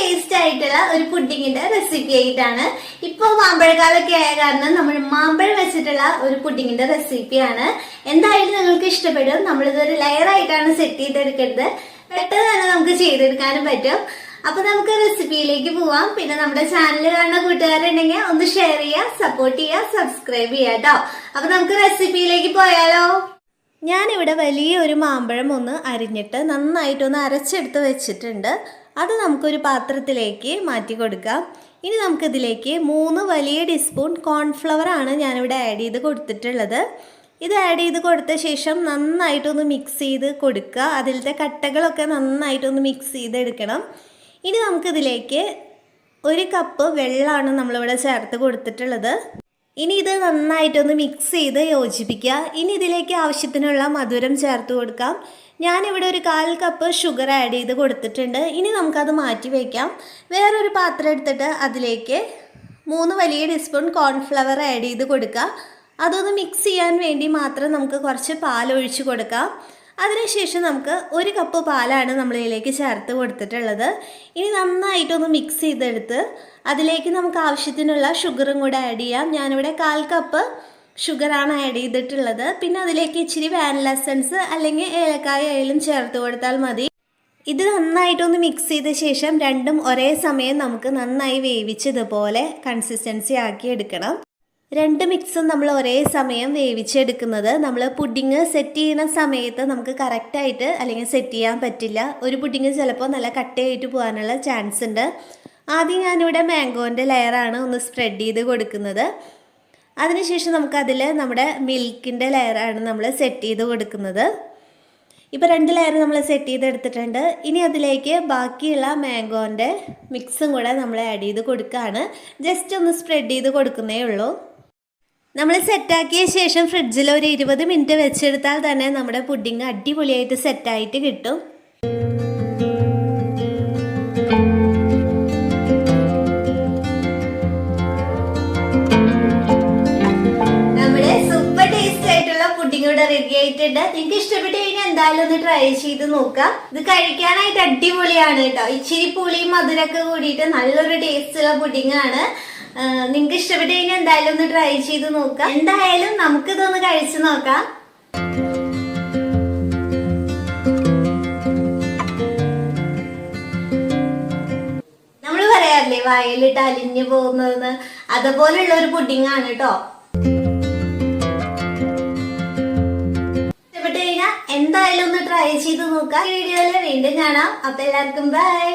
Taste ആയിട്ടുള്ള ഒരു പുഡിങ്ങിന്റെ recipe ആയിട്ടാണ്. ഇപ്പൊ മാമ്പഴക്കാലൊക്കെ ആയ കാരണം നമ്മൾ മാമ്പഴം വെച്ചിട്ടുള്ള ഒരു പുഡിങ്ങിന്റെ റെസിപ്പിയാണ് എന്തായാലും നിങ്ങൾക്ക് ഇഷ്ടപ്പെടും. നമ്മളിതൊരു ലെയർ ആയിട്ടാണ് സെറ്റ് ചെയ്തെടുക്കരുത് പെട്ടെന്ന് തന്നെ നമുക്ക് ചെയ്തെടുക്കാനും പറ്റും. അപ്പൊ നമുക്ക് റെസിപ്പിയിലേക്ക് പോവാം. പിന്നെ നമ്മുടെ ചാനൽ കാണുന്ന കൂട്ടുകാരുണ്ടെങ്കിൽ ഒന്ന് ഷെയർ ചെയ്യുക സപ്പോർട്ട് ചെയ്യുക സബ്സ്ക്രൈബ് ചെയ്യുക കേട്ടോ അപ്പൊ നമുക്ക് റെസിപ്പിയിലേക്ക് പോയാലോ? ഞാനിവിടെ വലിയ ഒരു മാമ്പഴം ഒന്ന് അരിഞ്ഞിട്ട് നന്നായിട്ടൊന്ന് അരച്ചെടുത്ത് വെച്ചിട്ടുണ്ട്. അത് നമുക്കൊരു പാത്രത്തിലേക്ക് മാറ്റി കൊടുക്കാം. ഇനി നമുക്കിതിലേക്ക് മൂന്ന് വലിയ ടീസ്പൂൺ കോൺഫ്ലവർ ആണ് ഞാനിവിടെ ആഡ് ചെയ്ത് കൊടുത്തിട്ടുള്ളത്. ഇത് ആഡ് ചെയ്ത് കൊടുത്ത ശേഷം നന്നായിട്ടൊന്ന് മിക്സ് ചെയ്ത് കൊടുക്കുക. അതിലത്തെ കട്ടകളൊക്കെ നന്നായിട്ടൊന്ന് മിക്സ് ചെയ്തെടുക്കണം. ഇനി നമുക്കിതിലേക്ക് ഒരു കപ്പ് വെള്ളമാണ് നമ്മളിവിടെ ചേർത്ത് കൊടുത്തിട്ടുള്ളത്. ഇനി ഇത് നന്നായിട്ടൊന്ന് മിക്സ് ചെയ്ത് യോജിപ്പിക്കുക. ഇനി ഇതിലേക്ക് ആവശ്യത്തിനുള്ള മധുരം ചേർത്ത് കൊടുക്കാം. ഞാനിവിടെ ഒരു കാൽ കപ്പ് ഷുഗർ ആഡ് ചെയ്ത് കൊടുത്തിട്ടുണ്ട്. ഇനി നമുക്കത് മാറ്റി വയ്ക്കാം വേറൊരു പാത്രം എടുത്തിട്ട് അതിലേക്ക് മൂന്ന് വലിയ ടീസ്പൂൺ കോൺഫ്ലവർ ആഡ് ചെയ്ത് കൊടുക്കുക. അതൊന്ന് മിക്സ് ചെയ്യാൻ വേണ്ടി മാത്രം നമുക്ക് കുറച്ച് പാൽ ഒഴിച്ച് കൊടുക്കാം. അതിനുശേഷം നമുക്ക് ഒരു കപ്പ് പാലാണ് നമ്മളിതിലേക്ക് ചേർത്ത് കൊടുത്തിട്ടുള്ളത്. ഇനി നന്നായിട്ടൊന്ന് മിക്സ് ചെയ്തെടുത്ത് അതിലേക്ക് നമുക്ക് ആവശ്യത്തിനുള്ള ഷുഗറും കൂടെ ആഡ് ചെയ്യാം. ഞാനിവിടെ കാൽ കപ്പ് ഷുഗറാണ് ആഡ് ചെയ്തിട്ടുള്ളത്. പിന്നെ അതിലേക്ക് ഇച്ചിരി വാനില എസൻസ് അല്ലെങ്കിൽ ഏലക്കായ ആയാലും ചേർത്ത് കൊടുത്താൽ മതി. ഇത് നന്നായിട്ടൊന്ന് മിക്സ് ചെയ്ത ശേഷം രണ്ടും ഒരേ സമയം നമുക്ക് നന്നായി വേവിച്ചതുപോലെ കൺസിസ്റ്റൻസി ആക്കി എടുക്കണം. രണ്ട് മിക്സും നമ്മൾ ഒരേ സമയം വേവിച്ചെടുക്കുന്നത്. നമ്മൾ പുഡിങ് സെറ്റ് ചെയ്യുന്ന സമയത്ത് നമുക്ക് കറക്റ്റായിട്ട് അല്ലെങ്കിൽ സെറ്റ് ചെയ്യാൻ പറ്റില്ല. ഒരു പുഡിങ് ചിലപ്പോൾ നല്ല കട്ടയായിട്ട് പോകാനുള്ള ചാൻസ് ഉണ്ട്. ആദ്യം ഞാനിവിടെ മാംഗോന്റെ ലെയറാണ് ഒന്ന് സ്പ്രെഡ് ചെയ്ത് കൊടുക്കുന്നത്. അതിനുശേഷം നമുക്കതിൽ നമ്മുടെ മിൽക്കിന്റെ ലെയറാണ് നമ്മൾ സെറ്റ് ചെയ്ത് കൊടുക്കുന്നത്. ഇപ്പോൾ രണ്ട് ലെയർ നമ്മൾ സെറ്റ് ചെയ്തെടുത്തിട്ടുണ്ട്. ഇനി അതിലേക്ക് ബാക്കിയുള്ള മാംഗോന്റെ മിക്സും കൂടെ നമ്മൾ ആഡ് ചെയ്ത് കൊടുക്കുകയാണ് ജസ്റ്റ് ഒന്ന് സ്പ്രെഡ് ചെയ്ത് കൊടുക്കുന്നേ ഉള്ളൂ. നമ്മൾ സെറ്റാക്കിയ ശേഷം ഫ്രിഡ്ജിൽ ഒരു ഇരുപത് മിനിറ്റ് വെച്ചെടുത്താൽ തന്നെ നമ്മുടെ പുഡിങ് അടിപൊളിയായിട്ട് സെറ്റായിട്ട് കിട്ടും. നമ്മുടെ സൂപ്പർ ടേസ്റ്റ് ആയിട്ടുള്ള റെഡി ആയിട്ടുണ്ട്. നിങ്ങൾക്ക് ഇഷ്ടപ്പെട്ട് കഴിഞ്ഞാൽ എന്തായാലും ഒന്ന് ട്രൈ ചെയ്ത് നോക്കാം. ഇത് കഴിക്കാനായിട്ട് അടിപൊളിയാണ് കേട്ടോ. ഇച്ചിരി പുളിയും മധുരമൊക്കെ കൂടിയിട്ട് നല്ലൊരു ടേസ്റ്റ് ഉള്ള പുഡിംഗ് ആണ് നിങ്ങൾക്ക് ഇഷ്ടപ്പെട്ട് കഴിഞ്ഞാൽ എന്തായാലും ഒന്ന് ട്രൈ ചെയ്ത് നോക്കാം. എന്തായാലും നമുക്കിതൊന്ന് കഴിച്ചു നോക്കാം. നമ്മൾ പറയാറില്ലേ വായിലിട്ട് അലിഞ്ഞു പോകുന്നതെന്ന്. അതുപോലുള്ള ഒരു പുഡിംഗ് ആണ് കേട്ടോ എന്തായാലും ഒന്ന് ട്രൈ ചെയ്ത് നോക്കാം. വീഡിയോയിൽ വീണ്ടും കാണാം. അപ്പൊ എല്ലാവർക്കും ബൈ